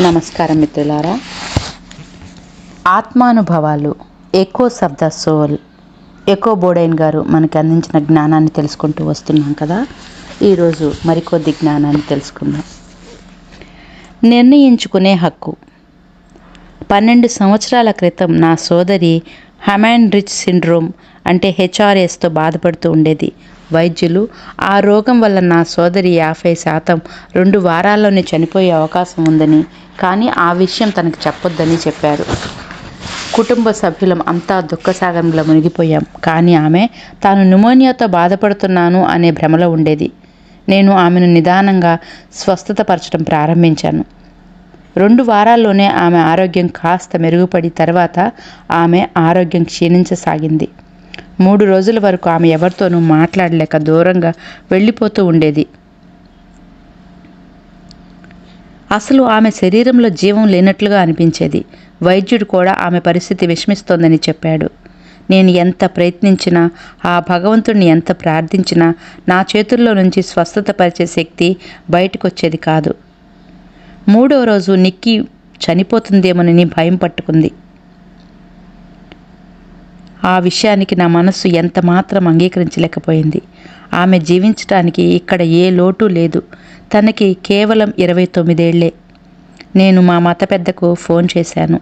నమస్కారం మిత్రులారా. ఆత్మానుభవాలు ఎకో శబ్ద సోల్ ఎకో బోడైన్ గారు మనకి అందించిన జ్ఞానాన్ని తెలుసుకుంటూ వస్తున్నాం కదా. ఈరోజు మరికొద్ది జ్ఞానాన్ని తెలుసుకుందాం. నిర్ణయించుకునే హక్కు. పన్నెండు సంవత్సరాల క్రితం నా సోదరి హమాండ్ రిచ్ సిండ్రోమ్ అంటే హెచ్ఆర్ఎస్తో బాధపడుతూ ఉండేది. వైద్యులు ఆ రోగం వల్ల నా సోదరి యాభై శాతం రెండు వారాల్లోనే చనిపోయే అవకాశం ఉందని కానీ ఆ విషయం తనకు చెప్పొద్దని చెప్పారు. కుటుంబ సభ్యులం అంతా దుఃఖసాగరంలో మునిగిపోయాం. కానీ ఆమె తాను న్యూమోనియాతో బాధపడుతున్నాను అనే భ్రమలో ఉండేది. నేను ఆమెను నిదానంగా స్వస్థతపరచడం ప్రారంభించాను. రెండు వారాల్లోనే ఆమె ఆరోగ్యం కాస్త మెరుగుపడి తర్వాత ఆమె ఆరోగ్యం క్షీణించసాగింది. మూడు రోజుల వరకు ఆమె ఎవరితోనూ మాట్లాడలేక దూరంగా వెళ్ళిపోతూ ఉండేది. అసలు ఆమె శరీరంలో జీవం లేనట్లుగా అనిపించేది. వైద్యుడు కూడా ఆమె పరిస్థితి విషమిస్తోందని చెప్పాడు. నేను ఎంత ప్రయత్నించినా ఆ భగవంతుడిని ఎంత ప్రార్థించినా నా చేతుల్లో నుంచి స్వస్థత పరిచే శక్తి బయటకొచ్చేది కాదు. మూడవ రోజు నిక్కి చనిపోతుందేమోనని భయం పట్టుకుంది. ఆ విషయానికి నా మనస్సు ఎంత మాత్రం అంగీకరించలేకపోయింది. ఆమె జీవించటానికి ఇక్కడ ఏ లోటు లేదు. తనకి కేవలం ఇరవై తొమ్మిదేళ్ళే. నేను మా మత పెద్దకు ఫోన్ చేశాను.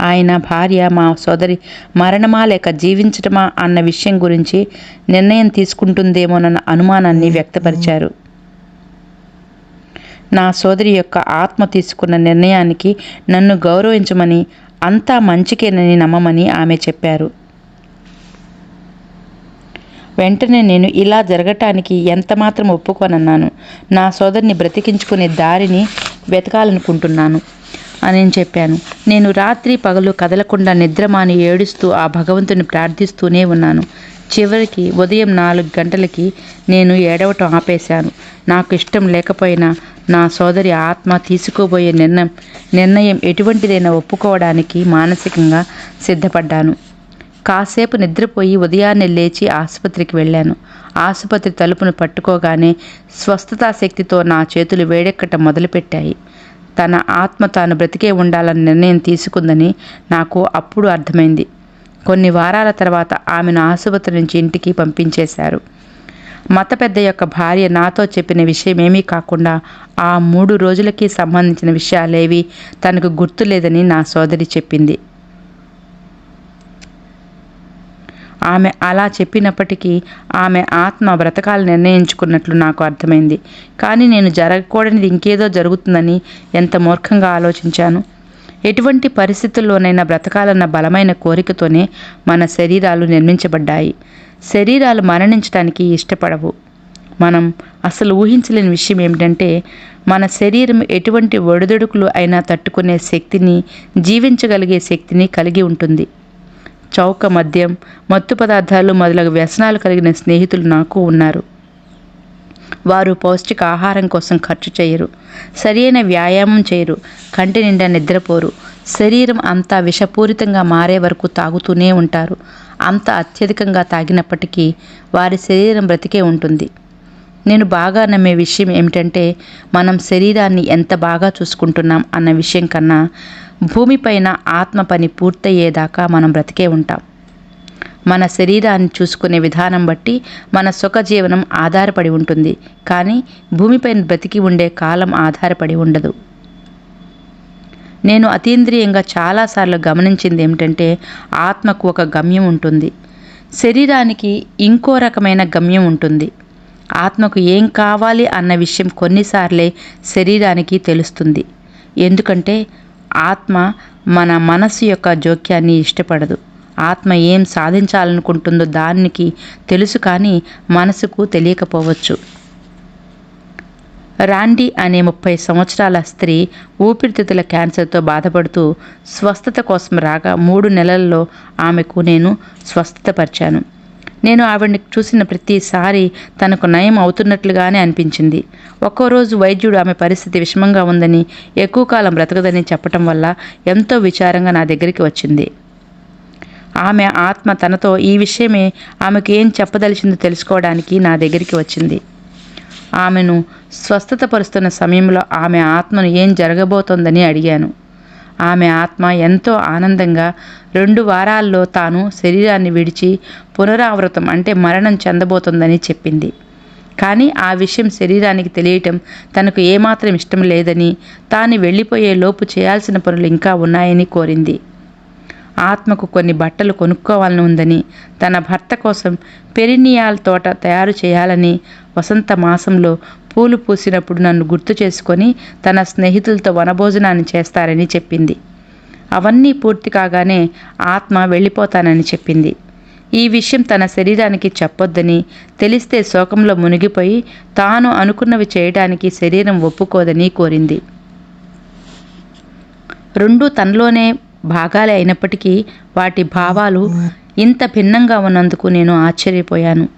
ఆయన భార్య మా సోదరి మరణమా లేక జీవించటమా అన్న విషయం గురించి నిర్ణయం తీసుకుంటుందేమోనన్న అనుమానాన్ని వ్యక్తపరిచారు. నా సోదరి యొక్క ఆత్మ తీసుకున్న నిర్ణయానికి నన్ను గౌరవించమని అంతా మంచికేనని నమ్మమని ఆమె చెప్పారు. వెంటనే నేను ఇలా జరగటానికి ఎంతమాత్రం ఒప్పుకోనన్నాను. నా సోదరిని బ్రతికించుకునే దారిని వెతకాలనుకుంటున్నాను అని నేను చెప్పాను. నేను రాత్రి పగలు కదలకుండా నిద్రమాని ఏడుస్తూ ఆ భగవంతుని ప్రార్థిస్తూనే ఉన్నాను. చివరికి ఉదయం నాలుగు గంటలకి నేను ఏడవటం ఆపేశాను. నాకు ఇష్టం లేకపోయినా నా సోదరి ఆత్మ తీసుకోబోయే నిర్ణయం నిర్ణయం ఎటువంటిదైనా ఒప్పుకోవడానికి మానసికంగా సిద్ధపడ్డాను. కాసేపు నిద్రపోయి ఉదయాన్నే లేచి ఆసుపత్రికి వెళ్ళాను. ఆసుపత్రి తలుపును పట్టుకోగానే స్వస్థతా శక్తితో నా చేతులు వేడెక్కటం మొదలుపెట్టాయి. తన ఆత్మ తాను బ్రతికే ఉండాలని నిర్ణయం తీసుకుందని నాకు అప్పుడు అర్థమైంది. కొన్ని వారాల తర్వాత ఆమెను ఆసుపత్రి నుంచి ఇంటికి పంపించేశారు. మత పెద్ద యొక్క భార్య నాతో చెప్పిన విషయం ఏమీ కాకుండా ఆ మూడు రోజులకి సంబంధించిన విషయాలేవి తనకు గుర్తులేదని నా సోదరి చెప్పింది. ఆమె అలా చెప్పినప్పటికీ ఆమె ఆత్మ బ్రతకాలు నిర్ణయించుకున్నట్లు నాకు అర్థమైంది. కానీ నేను జరగకూడనిది ఇంకేదో జరుగుతుందని ఎంత మూర్ఖంగా ఆలోచించాను. ఎటువంటి పరిస్థితుల్లోనైనా బ్రతకాలన్న బలమైన కోరికతోనే మన శరీరాలు నిర్మించబడ్డాయి. శరీరాలు మరణించడానికి ఇష్టపడవు. మనం అసలు ఊహించలేని విషయం ఏమిటంటే మన శరీరం ఎటువంటి ఒడిదుడుకులు అయినా తట్టుకునే శక్తిని జీవించగలిగే శక్తిని కలిగి ఉంటుంది. చౌక మద్యం మత్తు పదార్థాలు మొదలగు వ్యసనాలు కలిగిన స్నేహితులు నాకు ఉన్నారు. వారు పౌష్టిక ఆహారం కోసం ఖర్చు చేయరు సరైన వ్యాయామం చేయరు కంటి నిండా నిద్రపోరు శరీరం అంతా విషపూరితంగా మారే వరకు తాగుతూనే ఉంటారు. అంత అత్యధికంగా తాగినప్పటికీ వారి శరీరం బ్రతికే ఉంటుంది. నేను బాగా నమ్మే విషయం ఏమిటంటే మనం శరీరాన్ని ఎంత బాగా చూసుకుంటున్నాం అన్న విషయం కన్నా భూమిపైన ఆత్మ పని పూర్తయ్యేదాకా మనం బ్రతికే ఉంటాం. మన శరీరాన్ని చూసుకునే విధానం బట్టి మన సుఖ జీవనం ఆధారపడి ఉంటుంది. కానీ భూమిపైన బ్రతికి ఉండే కాలం ఆధారపడి ఉండదు. నేను అతీంద్రియంగా చాలాసార్లు గమనించింది ఏమిటంటే ఆత్మకు ఒక గమ్యం ఉంటుంది. శరీరానికి ఇంకో రకమైన గమ్యం ఉంటుంది. ఆత్మకు ఏం కావాలి అన్న విషయం కొన్నిసార్లే శరీరానికి తెలుస్తుంది. ఎందుకంటే ఆత్మ మన మనసు యొక్క జోక్యాన్ని ఇష్టపడదు. ఆత్మ ఏం సాధించాలనుకుంటుందో దానికి తెలుసు కానీ మనసుకు తెలియకపోవచ్చు. రాండి అనే ముప్పై సంవత్సరాల స్త్రీ ఊపిరితిత్తుల క్యాన్సర్తో బాధపడుతూ స్వస్థత కోసం రాగా మూడు నెలల్లో ఆమెకు నేను స్వస్థతపరిచాను. నేను ఆవిడ్ని చూసిన ప్రతిసారి తనకు నయం అవుతున్నట్లుగానే అనిపించింది. ఒక్కో రోజు వైద్యుడు ఆమె పరిస్థితి విషమంగా ఉందని ఎక్కువ కాలం బ్రతకదని చెప్పటం వల్ల ఎంతో విచారంగా నా దగ్గరికి వచ్చింది. ఆమె ఆత్మ తనతో ఈ విషయమే ఆమెకు ఏం చెప్పదలిచిందో తెలుసుకోవడానికి నా దగ్గరికి వచ్చింది. ఆమెను స్వస్థతపరుస్తున్న సమయంలో ఆమె ఆత్మను ఏం జరగబోతోందని అడిగాను. ఆమె ఆత్మ ఎంతో ఆనందంగా రెండు వారాల్లో తాను శరీరాన్ని విడిచి పునరావృతం అంటే మరణం చెందబోతుందని చెప్పింది. కానీ ఆ విషయం శరీరానికి తెలియటం తనకు ఏమాత్రం ఇష్టం లేదని తాను వెళ్ళిపోయే లోపు చేయాల్సిన పనులు ఇంకా ఉన్నాయని కోరింది. ఆత్మకు కొన్ని బట్టలు కొనుక్కోవాలని ఉందని తన భర్త కోసం పెరినియాల్ తోట తయారు చేయాలని వసంత మాసంలో పూలు పూసినప్పుడు నన్ను గుర్తు చేసుకొని తన స్నేహితులతో వనభోజనాన్ని చేస్తారని చెప్పింది. అవన్నీ పూర్తి కాగానే ఆత్మ వెళ్ళిపోతానని చెప్పింది. ఈ విషయం తన శరీరానికి చెప్పొద్దని తెలిస్తే శోకంలో మునిగిపోయి తాను అనుకున్నవి చేయడానికి శరీరం ఒప్పుకోదని కోరింది. రెండు తనలోనే భాగాలే అయినప్పటికీ వాటి భావాలు ఇంత భిన్నంగా ఉన్నందుకు నేను ఆశ్చర్యపోయాను.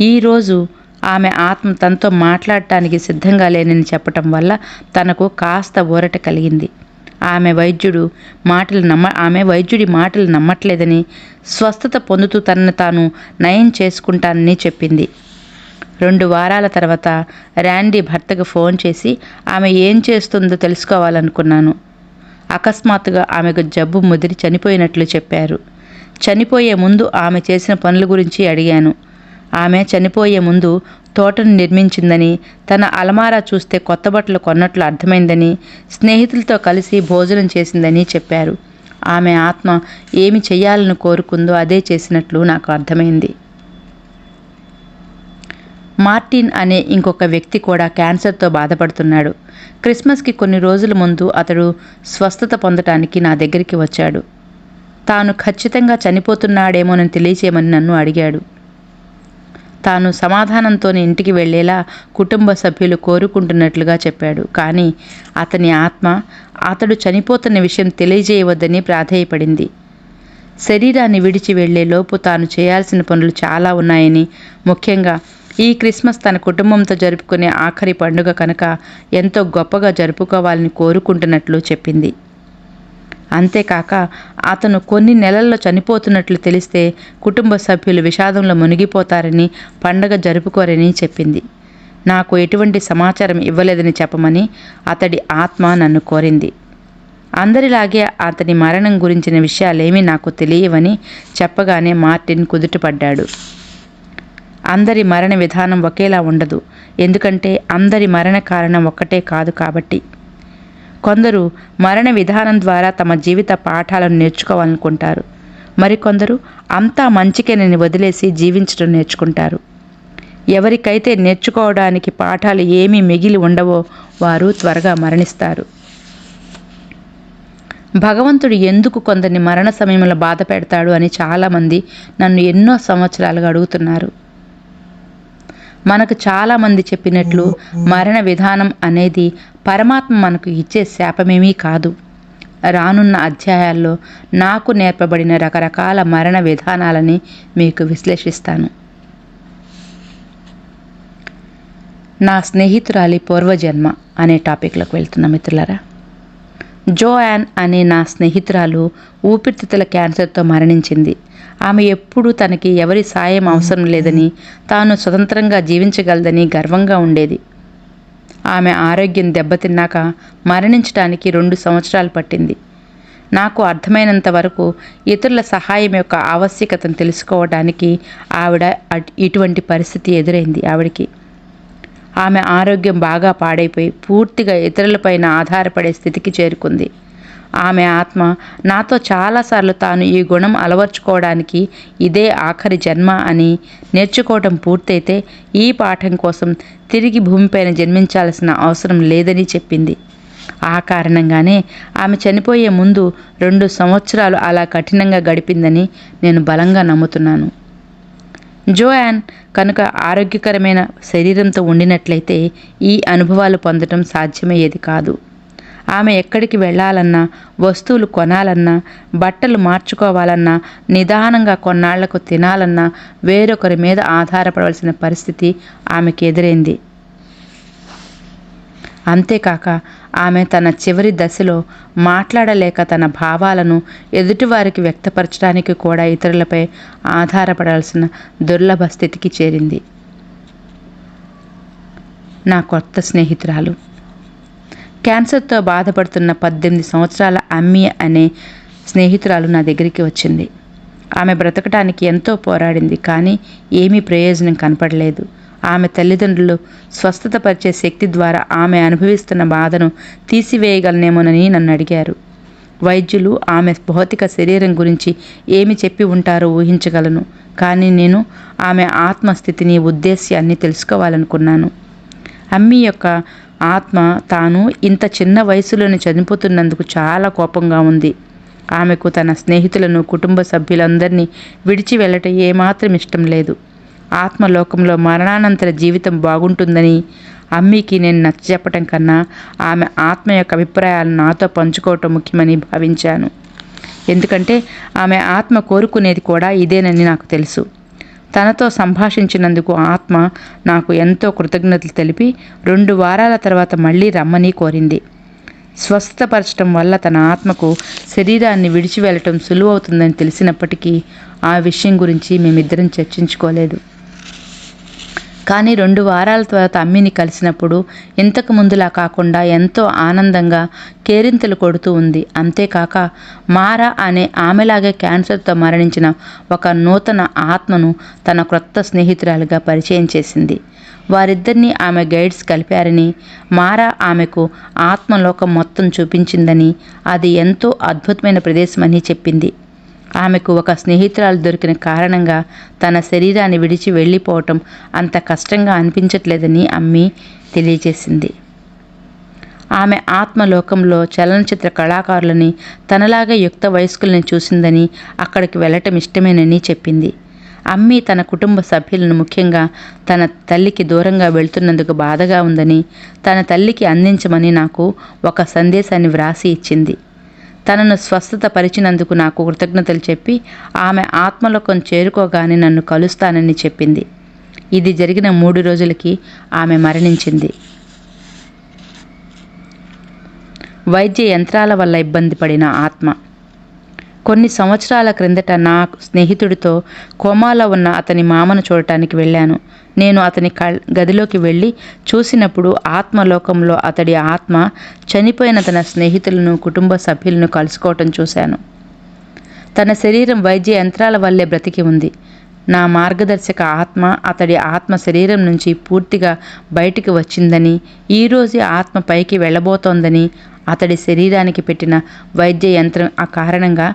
ఈరోజు ఆమె ఆత్మ తనతో మాట్లాడటానికి సిద్ధంగా లేనని చెప్పటం వల్ల తనకు కాస్త ఊరట కలిగింది. ఆమె వైద్యుడు మాటలు నమ్మ ఆమె వైద్యుడి మాటలు నమ్మట్లేదని స్వస్థత పొందుతూ తనను తాను నయం చేసుకుంటానని చెప్పింది. రెండు వారాల తర్వాత ర్యాండీ భర్తకు ఫోన్ చేసి ఆమె ఏం చేస్తుందో తెలుసుకోవాలనుకున్నాను. అకస్మాత్తుగా ఆమెకు జబ్బు ముదిరి చనిపోయినట్లు చెప్పారు. చనిపోయే ముందు ఆమె చేసిన పనుల గురించి అడిగాను. ఆమె చనిపోయే ముందు తోటను నిర్మించిందని తన అలమారా చూస్తే కొత్త బట్టలు కొన్నట్లు అర్థమైందని స్నేహితులతో కలిసి భోజనం చేసిందని చెప్పారు. ఆమె ఆత్మ ఏమి చేయాలని కోరుకుందో అదే చేసినట్లు నాకు అర్థమైంది. మార్టిన్ అనే ఇంకొక వ్యక్తి కూడా క్యాన్సర్తో బాధపడుతున్నాడు. క్రిస్మస్కి కొన్ని రోజుల ముందు అతడు స్వస్థత పొందటానికి నా దగ్గరికి వచ్చాడు. తాను ఖచ్చితంగా చనిపోతున్నాడేమోనని తెలియచేయమని నన్ను అడిగాడు. తాను సమాధానంతోనే ఇంటికి వెళ్ళేలా కుటుంబ సభ్యులు కోరుకుంటున్నట్లుగా చెప్పాడు. కానీ అతని ఆత్మ అతడు చనిపోతున్న విషయం తెలియజేయవద్దని ప్రాధేయపడింది. శరీరాన్ని విడిచి వెళ్ళే లోపు తాను చేయాల్సిన పనులు చాలా ఉన్నాయని ముఖ్యంగా ఈ క్రిస్మస్ తన కుటుంబంతో జరుపుకునే ఆఖరి పండుగ కనుక ఎంతో గొప్పగా జరుపుకోవాలని కోరుకుంటున్నట్లు చెప్పింది. అంతేకాక అతను కొన్ని నెలల్లో చనిపోతున్నట్లు తెలిస్తే కుటుంబ సభ్యులు విషాదంలో మునిగిపోతారని పండగ జరుపుకోరని చెప్పింది. నాకు ఎటువంటి సమాచారం ఇవ్వలేదని చెప్పమని అతడి ఆత్మ నన్ను కోరింది. అందరిలాగే అతని మరణం గురించిన విషయాలేమీ నాకు తెలియవని చెప్పగానే మార్టిన్ కుదుటపడ్డాడు. అందరి మరణ విధానం ఒకేలా ఉండదు. ఎందుకంటే అందరి మరణ కారణం ఒక్కటే కాదు కాబట్టి. కొందరు మరణ విధానం ద్వారా తమ జీవిత పాఠాలను నేర్చుకోవాలనుకుంటారు. మరికొందరు అంతా మంచికేనని వదిలేసి జీవించడం నేర్చుకుంటారు. ఎవరికైతే నేర్చుకోవడానికి పాఠాలు ఏమీ మిగిలి ఉండవో వారు త్వరగా మరణిస్తారు. భగవంతుడు ఎందుకు కొందరిని మరణ సమయంలో బాధ పెడతాడు అని చాలామంది నన్ను ఎన్నో సంవత్సరాలుగా అడుగుతున్నారు. మనకు చాలామంది చెప్పినట్లు మరణ విధానం అనేది పరమాత్మ మనకు ఇచ్చే శాపమేమీ కాదు. రానున్న అధ్యాయాల్లో నాకు నేర్పబడిన రకరకాల మరణ విధానాలని మీకు విశ్లేషిస్తాను. నా స్నేహితురాలి పూర్వజన్మ అనే టాపిక్లోకి వెళ్తున్న మిత్రులరా. జోయాన్ అనే నా స్నేహితురాలు ఊపిరితిత్తుల క్యాన్సర్తో మరణించింది. ఆమె ఎప్పుడూ తనకి ఎవరి సాయం అవసరం లేదని తాను స్వతంత్రంగా జీవించగలదని గర్వంగా ఉండేది. ఆమె ఆరోగ్యం దెబ్బతిన్నాక మరణించడానికి రెండు సంవత్సరాలు పట్టింది. నాకు అర్థమైనంత వరకు ఇతరుల సహాయం యొక్క ఆవశ్యకతను తెలుసుకోవడానికి ఆవిడ ఇటువంటి పరిస్థితి ఎదురైంది ఆవిడకి. ఆమె ఆరోగ్యం బాగా పాడైపోయి పూర్తిగా ఇతరులపైన ఆధారపడే స్థితికి చేరుకుంది. ఆమె ఆత్మ నాతో చాలాసార్లు తాను ఈ గుణం అలవర్చుకోవడానికి ఇదే ఆఖరి జన్మ అని నేర్చుకోవటం పూర్తయితే ఈ పాఠం కోసం తిరిగి భూమిపైన జన్మించాల్సిన అవసరం లేదని చెప్పింది. ఆ కారణంగానే ఆమె చనిపోయే ముందు రెండు సంవత్సరాలు అలా కఠినంగా గడిపిందని నేను బలంగా నమ్ముతున్నాను. జోయాన్ కనుక ఆరోగ్యకరమైన శరీరంతో ఉండినట్లయితే ఈ అనుభవాలు పొందడం సాధ్యమయ్యేది కాదు. ఆమె ఎక్కడికి వెళ్ళాలన్నా వస్తువులు కొనాలన్నా బట్టలు మార్చుకోవాలన్నా నిదానంగా కొన్నాళ్ళకు తినాలన్నా వేరొకరి మీద ఆధారపడవలసిన పరిస్థితి ఆమెకి ఎదురైంది. అంతేకాక ఆమె తన చివరి దశలో మాట్లాడలేక తన భావాలను ఎదుటివారికి వ్యక్తపరచడానికి కూడా ఇతరులపై ఆధారపడాల్సిన దుర్లభ స్థితికి చేరింది. నా కొత్త స్నేహితురాలు క్యాన్సర్తో బాధపడుతున్న పద్దెనిమిది సంవత్సరాల అమ్మి అనే స్నేహితురాలు నా దగ్గరికి వచ్చింది. ఆమె బ్రతకటానికి ఎంతో పోరాడింది కానీ ఏమీ ప్రయోజనం కనపడలేదు. ఆమె తల్లిదండ్రులు స్వస్థత పరిచే శక్తి ద్వారా ఆమె అనుభవిస్తున్న బాధను తీసివేయగలనేమోనని నన్ను అడిగారు. వైద్యులు ఆమె భౌతిక శరీరం గురించి ఏమి చెప్పి ఉంటారో ఊహించగలను కానీ నేను ఆమె ఆత్మస్థితిని ఉద్దేశ్యాన్ని తెలుసుకోవాలనుకున్నాను. అమ్మి యొక్క ఆత్మ తాను ఇంత చిన్న వయసులోనే చనిపోతున్నందుకు చాలా కోపంగా ఉంది. ఆమెకు తన స్నేహితులను కుటుంబ సభ్యులందరినీ విడిచి వెళ్ళటం ఏమాత్రం ఇష్టం లేదు. ఆత్మలోకంలో మరణానంతర జీవితం బాగుంటుందని అమ్మీకి నేను నచ్చజెప్పటం కన్నా ఆమె ఆత్మ యొక్క అభిప్రాయాలను నాతో పంచుకోవటం ముఖ్యమని భావించాను. ఎందుకంటే ఆమె ఆత్మ కోరుకునేది కూడా ఇదేనని నాకు తెలుసు. తనతో సంభాషించినందుకు ఆత్మ నాకు ఎంతో కృతజ్ఞతలు తెలిపి రెండు వారాల తర్వాత మళ్ళీ రమ్మని కోరింది. స్వస్థపరచడం వల్ల తన ఆత్మకు శరీరాన్ని విడిచి వెళ్ళటం సులువవుతుందని తెలిసినప్పటికీ ఆ విషయం గురించి మేమిద్దరం చర్చించుకోలేదు. కానీ రెండు వారాల తర్వాత అమ్మిని కలిసినప్పుడు ఇంతకు ముందులా కాకుండా ఎంతో ఆనందంగా కేరింతలు కొడుతూ ఉంది. అంతేకాక మారా అనే ఆమెలాగే క్యాన్సర్తో మరణించిన ఒక నూతన ఆత్మను తన క్రొత్త స్నేహితురాలుగా పరిచయం చేసింది. వారిద్దరినీ ఆమె గైడ్స్ కలిపారని మారా ఆమెకు ఆత్మలోకం మొత్తం చూపించిందని అది ఎంతో అద్భుతమైన ప్రదేశమని చెప్పింది. ఆమెకు ఒక స్నేహితురాలు దొరికిన కారణంగా తన శరీరాన్ని విడిచి వెళ్ళిపోవటం అంత కష్టంగా అనిపించట్లేదని అమ్మి తెలియజేసింది. ఆమె ఆత్మలోకంలో చలనచిత్ర కళాకారులని తనలాగే యుక్త వయస్కుల్ని చూసిందని అక్కడికి వెళ్ళటం ఇష్టమేనని చెప్పింది. అమ్మి తన కుటుంబ సభ్యులను ముఖ్యంగా తన తల్లికి దూరంగా వెళ్తున్నందుకు బాధగా ఉందని తన తల్లికి అందించమని నాకు ఒక సందేశాన్ని వ్రాసి ఇచ్చింది. తనను స్వస్థత పరిచినందుకు నాకు కృతజ్ఞతలు చెప్పి ఆమె ఆత్మలోకం చేరుకోగానే నన్ను కలుస్తానని చెప్పింది. ఇది జరిగిన మూడు రోజులకి ఆమె మరణించింది. వైద్య యంత్రాల వల్ల ఇబ్బంది పడిన ఆత్మ కొన్ని సంవత్సరాల క్రిందట నా స్నేహితుడితో కోమాలో ఉన్న అతని మామను చూడటానికి వెళ్ళాను. నేను అతని కళ్ గదిలోకి వెళ్ళి చూసినప్పుడు ఆత్మలోకంలో అతడి ఆత్మ చనిపోయిన తన స్నేహితులను కుటుంబ సభ్యులను కలుసుకోవటం చూశాను. తన శరీరం వైద్య యంత్రాల వల్లే బ్రతికి ఉంది. నా మార్గదర్శక ఆత్మ అతడి ఆత్మ శరీరం నుంచి పూర్తిగా బయటికి వచ్చిందని ఈరోజు ఆత్మ పైకి వెళ్ళబోతోందని అతడి శరీరానికి పెట్టిన వైద్య యంత్రం ఆ కారణంగా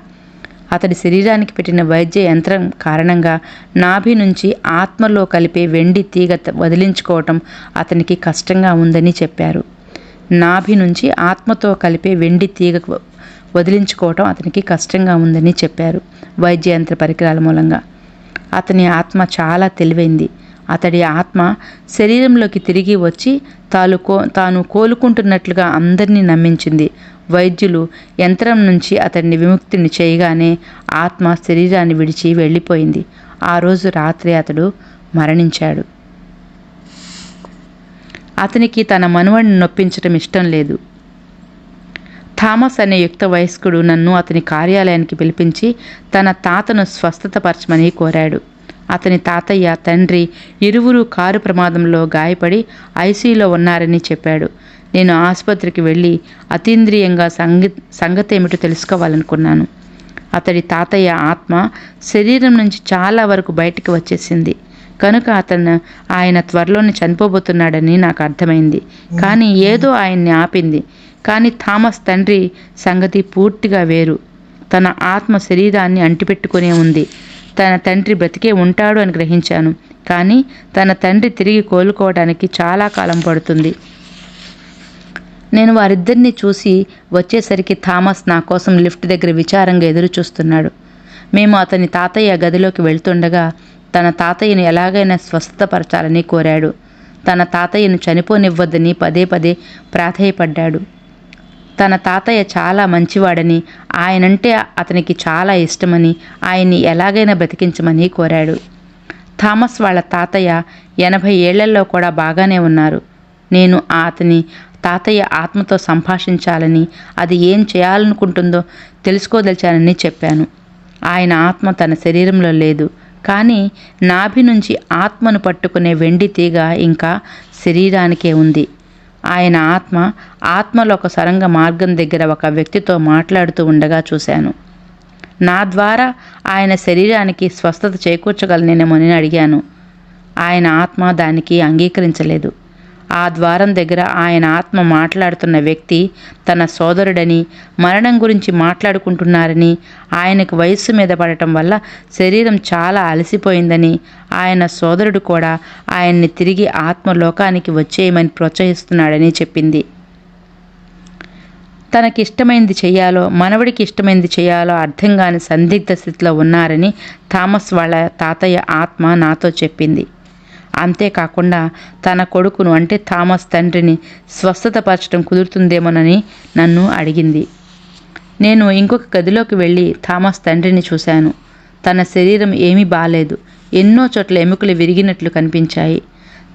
అతడి శరీరానికి పెట్టిన వైద్య యంత్రం కారణంగా నాభి నుంచి ఆత్మలో కలిపే వెండి తీగ వదిలించుకోవటం అతనికి కష్టంగా ఉందని చెప్పారు. నాభి నుంచి ఆత్మతో కలిపే వెండి తీగ వదిలించుకోవటం అతనికి కష్టంగా ఉందని చెప్పారు వైద్య యంత్ర పరికరాల మూలంగా. అతని ఆత్మ చాలా తెలివైంది. అతడి ఆత్మ శరీరంలోకి తిరిగి వచ్చి తాను కో తాను కోలుకుంటున్నట్లుగా అందరినీ నమ్మించింది. వైద్యులు యంత్రం నుంచి అతడిని విముక్తిని చేయగానే ఆత్మ శరీరాన్ని విడిచి వెళ్ళిపోయింది. ఆ రోజు రాత్రి అతడు మరణించాడు. అతనికి తన మనవడిని నొప్పించడం ఇష్టం లేదు. థామస్ అనే యుక్త వయస్కుడు నన్ను అతని కార్యాలయానికి పిలిపించి తన తాతను స్వస్థతపరచమని కోరాడు. అతని తాతయ్య తండ్రి ఇరువురు కారు ప్రమాదంలో గాయపడి ఐసీయూలో ఉన్నారని చెప్పాడు. నేను ఆసుపత్రికి వెళ్ళి అతీంద్రియంగా సంగ సంగతి ఏమిటో తెలుసుకోవాలనుకున్నాను. అతడి తాతయ్య ఆత్మ శరీరం నుంచి చాలా వరకు బయటికి వచ్చేసింది. కనుక అతను ఆయన త్వరలోనే చనిపోబోతున్నాడని నాకు అర్థమైంది. కానీ ఏదో ఆయన్ని ఆపింది. కానీ థామస్ తండ్రి సంగతి పూర్తిగా వేరు. తన ఆత్మ శరీరాన్ని అంటిపెట్టుకునే ఉంది. తన తండ్రి బ్రతికే ఉంటాడు అని గ్రహించాను. కానీ తన తండ్రి తిరిగి కోలుకోవడానికి చాలా కాలం పడుతుంది. నేను వారిద్దరిని చూసి వచ్చేసరికి థామస్ నా కోసం లిఫ్ట్ దగ్గర విచారంగా ఎదురు చూస్తున్నాడు మేము అతని తాతయ్య గదిలోకి వెళ్తుండగా తన తాతయ్యను ఎలాగైనా స్వస్థపరచాలని కోరాడు. తన తాతయ్యను చనిపోనివ్వద్దని పదే పదే ప్రాధేయపడ్డాడు. తన తాతయ్య చాలా మంచివాడని ఆయనంటే అతనికి చాలా ఇష్టమని ఆయన్ని ఎలాగైనా బ్రతికించమని కోరాడు. థామస్ వాళ్ళ తాతయ్య ఎనభై ఏళ్ళలో కూడా బాగానే ఉన్నారు. నేను అతని తాతయ్య ఆత్మతో సంభాషించాలని అది ఏం చేయాలనుకుంటుందో తెలుసుకోదలిచానని చెప్పాను. ఆయన ఆత్మ తన శరీరంలో లేదు. కానీ నాభి నుంచి ఆత్మను పట్టుకునే వెండి తీగ ఇంకా శరీరానికే ఉంది. ఆయన ఆత్మ ఆత్మలో ఒక సొరంగ మార్గం దగ్గర ఒక వ్యక్తితో మాట్లాడుతూ ఉండగా చూశాను. నా ద్వారా ఆయన శరీరానికి స్వస్థత చేకూర్చగలనేమోనని అడిగాను. ఆయన ఆత్మ దానికి అంగీకరించలేదు. ఆ ద్వారం దగ్గర ఆయన ఆత్మ మాట్లాడుతున్న వ్యక్తి తన సోదరుడని మరణం గురించి మాట్లాడుకుంటున్నారని ఆయనకు వయస్సు మీద పడటం వల్ల శరీరం చాలా అలసిపోయిందని ఆయన సోదరుడు కూడా ఆయన్ని తిరిగి ఆత్మలోకానికి వచ్చేయమని ప్రోత్సహిస్తున్నాడని చెప్పింది. తనకిష్టమైంది చేయాలో మనవడికి ఇష్టమైంది చేయాలో అర్థం కాని సందిగ్ధ స్థితిలో ఉన్నారని థామస్ వాళ్ళ తాతయ్య ఆత్మ నాతో చెప్పింది. అంతేకాకుండా తన కొడుకును అంటే థామస్ తండ్రిని స్వస్థతపరచడం కుదురుతుందేమోనని నన్ను అడిగింది. నేను ఇంకొక గదిలోకి వెళ్ళి థామస్ తండ్రిని చూశాను. తన శరీరం ఏమీ బాలేదు. ఎన్నో చోట్ల ఎముకలు విరిగినట్లు కనిపించాయి.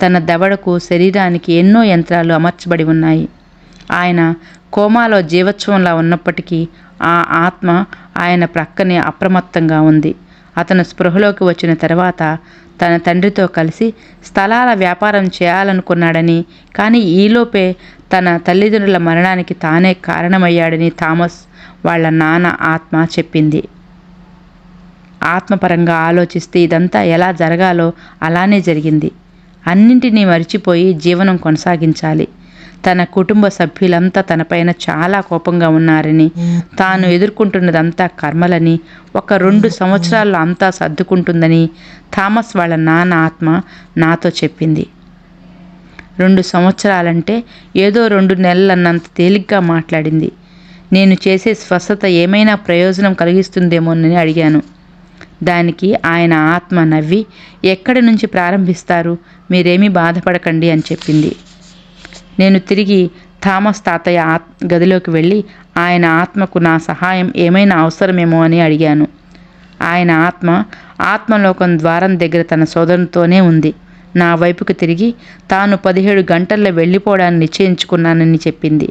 తన దవడకు శరీరానికి ఎన్నో యంత్రాలు అమర్చబడి ఉన్నాయి. ఆయన కోమాలో జీవోత్సవంలా ఉన్నప్పటికీ ఆ ఆత్మ ఆయన ప్రక్కనే అప్రమత్తంగా ఉంది. అతను స్పృహలోకి వచ్చిన తర్వాత తన తండ్రితో కలిసి స్థలాల వ్యాపారం చేయాలనుకున్నాడని కానీ ఈలోపే తన తల్లిదండ్రుల మరణానికి తానే కారణమయ్యాడని థామస్ వాళ్ళ నాన్న ఆత్మ చెప్పింది. ఆత్మపరంగా ఆలోచిస్తే ఇదంతా ఎలా జరగాలో అలానే జరిగింది. అన్నింటినీ మరిచిపోయి జీవనం కొనసాగించాలి. తన కుటుంబ సభ్యులంతా తనపైన చాలా కోపంగా ఉన్నారని తాను ఎదుర్కొంటున్నదంతా కర్మలని ఒక రెండు సంవత్సరాల్లో అంతా సర్దుకుంటుందని థామస్ వాళ్ళ నాన్న ఆత్మ నాతో చెప్పింది. రెండు సంవత్సరాలంటే ఏదో రెండు నెలలన్నంత తేలిగ్గా మాట్లాడింది. నేను చేసే స్వస్థత ఏమైనా ప్రయోజనం కలిగిస్తుందేమోనని అడిగాను. దానికి ఆయన ఆత్మ నవ్వి ఎక్కడి నుంచి ప్రారంభిస్తారు? మీరేమీ బాధపడకండి అని చెప్పింది. నేను తిరిగి థామస్ తాతయ్య ఆత్ గదిలోకి వెళ్ళి ఆయన ఆత్మకు నా సహాయం ఏమైనా అవసరమేమో అని అడిగాను. ఆయన ఆత్మ ఆత్మలోకం ద్వారం దగ్గర తన సోదరునితోనే ఉంది. నా వైపుకు తిరిగి తాను పదిహేడు గంటల్లో వెళ్ళిపోవడాన్ని నిశ్చయించుకున్నానని చెప్పింది.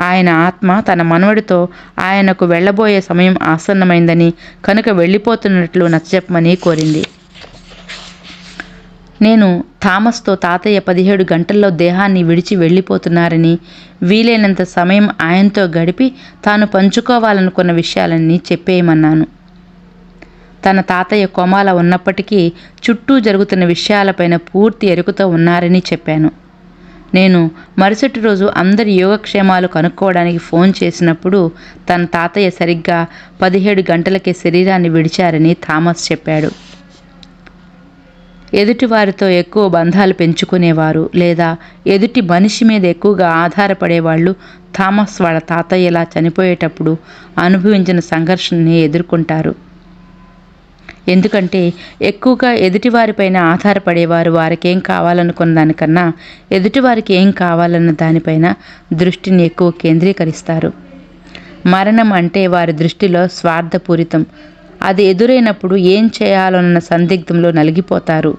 ఆయన ఆత్మ తన మనవడితో ఆయనకు వెళ్ళబోయే సమయం ఆసన్నమైందని కనుక వెళ్ళిపోతున్నట్లు నచ్చజెప్పమని కోరింది. నేను థామస్తో తాతయ్య పదిహేడు గంటల్లో దేహాన్ని విడిచి వెళ్ళిపోతున్నారని వీలైనంత సమయం ఆయనతో గడిపి తాను పంచుకోవాలనుకున్న విషయాలన్నీ చెప్పేయమన్నాను. తన తాతయ్య కోమాల ఉన్నప్పటికీ చుట్టూ జరుగుతున్న విషయాలపైన పూర్తి ఎరుకుతో ఉన్నారని చెప్పాను. నేను మరుసటి రోజు అందరి యోగక్షేమాలు కనుక్కోవడానికి ఫోన్ చేసినప్పుడు తన తాతయ్య సరిగ్గా పదిహేడు గంటలకే శరీరాన్ని విడిచారని థామస్ చెప్పాడు. ఎదుటివారితో ఎక్కువ బంధాలు పెంచుకునేవారు లేదా ఎదుటి మనిషి మీద ఎక్కువగా ఆధారపడేవాళ్ళు థామస్ వాళ్ళ తాతయ్యలా చనిపోయేటప్పుడు అనుభవించిన సంఘర్షణని ఎదుర్కొంటారు. ఎందుకంటే ఎక్కువగా ఎదుటివారిపైన ఆధారపడేవారు వారికి ఏం కావాలనుకున్న దానికన్నా ఎదుటివారికి ఏం కావాలన్న దానిపైన దృష్టిని ఎక్కువ కేంద్రీకరిస్తారు. మరణం అంటే వారి దృష్టిలో స్వార్థపూరితం అది ఎదురైనప్పుడు ఏం చేయాలన్న సందిగ్ధంలో నలిగిపోతారు.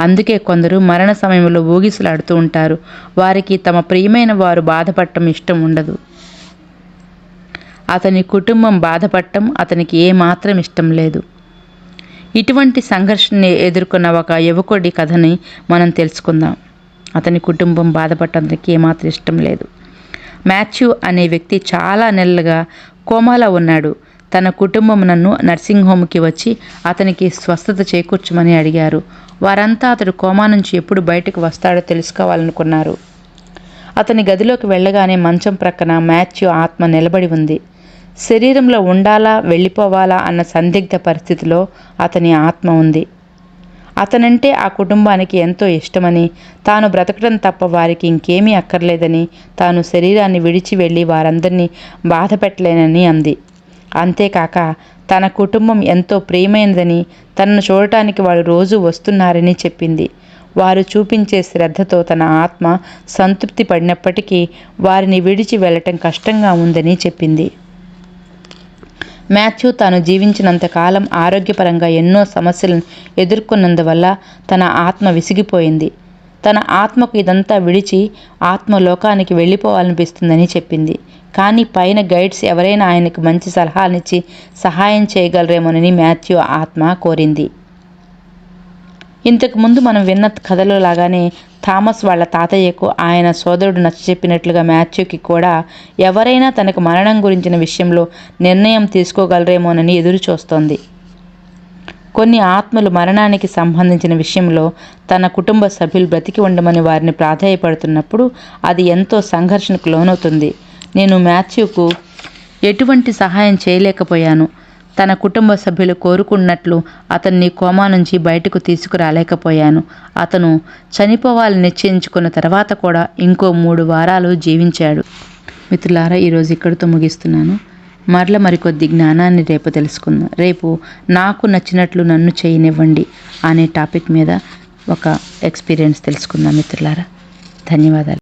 అందుకే కొందరు మరణ సమయంలో ఊగిసలాడుతూ ఉంటారు. వారికి తమ ప్రియమైన వారు బాధపడటం ఇష్టం ఉండదు. అతని కుటుంబం బాధపడటం అతనికి ఏమాత్రం ఇష్టం లేదు. ఇటువంటి సంఘర్షణని ఎదుర్కొన్న ఒక యువకుడి కథని మనం తెలుసుకుందాం. అతని కుటుంబం బాధపడటం ఏమాత్రం ఇష్టం లేదు. మాథ్యూ అనే వ్యక్తి చాలా నెలలుగా కోమాలో ఉన్నాడు. తన కుటుంబం నన్ను నర్సింగ్ హోమ్కి వచ్చి అతనికి స్వస్థత చేకూర్చమని అడిగారు. వారంతా అతడు కోమా నుంచి ఎప్పుడు బయటకు వస్తాడో తెలుసుకోవాలనుకున్నారు. అతని గదిలోకి వెళ్ళగానే మంచం ప్రక్కన మ్యాథ్యూ ఆత్మ నిలబడి ఉంది. శరీరంలో ఉండాలా వెళ్ళిపోవాలా అన్న సందిగ్ధ పరిస్థితిలో అతని ఆత్మ ఉంది. అతనంటే ఆ కుటుంబానికి ఎంతో ఇష్టమని తాను బ్రతకడం తప్ప వారికి ఇంకేమీ అక్కర్లేదని తాను శరీరాన్ని విడిచి వెళ్ళి వారందరినీ బాధ పెట్టలేనని అంది. అంతేకాక తన కుటుంబం ఎంతో ప్రియమైనదని తనను చూడటానికి వాళ్ళు రోజు వస్తున్నారని చెప్పింది. వారు చూపించే శ్రద్ధతో తన ఆత్మ సంతృప్తి పడినప్పటికీ వారిని విడిచి వెళ్ళటం కష్టంగా ఉందని చెప్పింది. మాథ్యూ తాను జీవించినంత కాలం ఆరోగ్యపరంగా ఎన్నో సమస్యలను ఎదుర్కొన్నందువల్ల తన ఆత్మ విసిగిపోయింది. తన ఆత్మకు ఇదంతా విడిచి ఆత్మలోకానికి వెళ్ళిపోవాలనిపిస్తుందని చెప్పింది. కానీ పైన గైడ్స్ ఎవరైనా ఆయనకు మంచి సలహాలనిచ్చి సహాయం చేయగలరేమోనని మాథ్యూ ఆత్మ కోరింది. ఇంతకుముందు మనం విన్న కథలో లాగానే థామస్ వాళ్ళ తాతయ్యకు ఆయన సోదరుడు నచ్చచెప్పినట్లుగా మాథ్యూకి కూడా ఎవరైనా తనకు మరణం గురించిన విషయంలో నిర్ణయం తీసుకోగలరేమోనని ఎదురు చూస్తోంది. కొన్ని ఆత్మలు మరణానికి సంబంధించిన విషయంలో తన కుటుంబ సభ్యులు బ్రతికి ఉండమని వారిని ప్రాధాయపడుతున్నప్పుడు అది ఎంతో సంఘర్షణకు లోనవుతుంది. నేను మాథ్యూకు ఎటువంటి సహాయం చేయలేకపోయాను. తన కుటుంబ సభ్యులు కోరుకున్నట్లు అతన్ని కోమా నుంచి బయటకు తీసుకురాలేకపోయాను. అతను చనిపోవాలని నిశ్చయించుకున్న తర్వాత కూడా ఇంకో మూడు వారాలు జీవించాడు. మిత్రులారా ఈరోజు ఇక్కడితో ముగిస్తున్నాను. మరల మరికొద్ది జ్ఞానాన్ని రేపు తెలుసుకుందాం. రేపు నాకు నచ్చినట్లు నన్ను చేయనివ్వండి అనే టాపిక్ మీద ఒక ఎక్స్పీరియన్స్ తెలుసుకుందాం మిత్రులారా. ధన్యవాదాలు.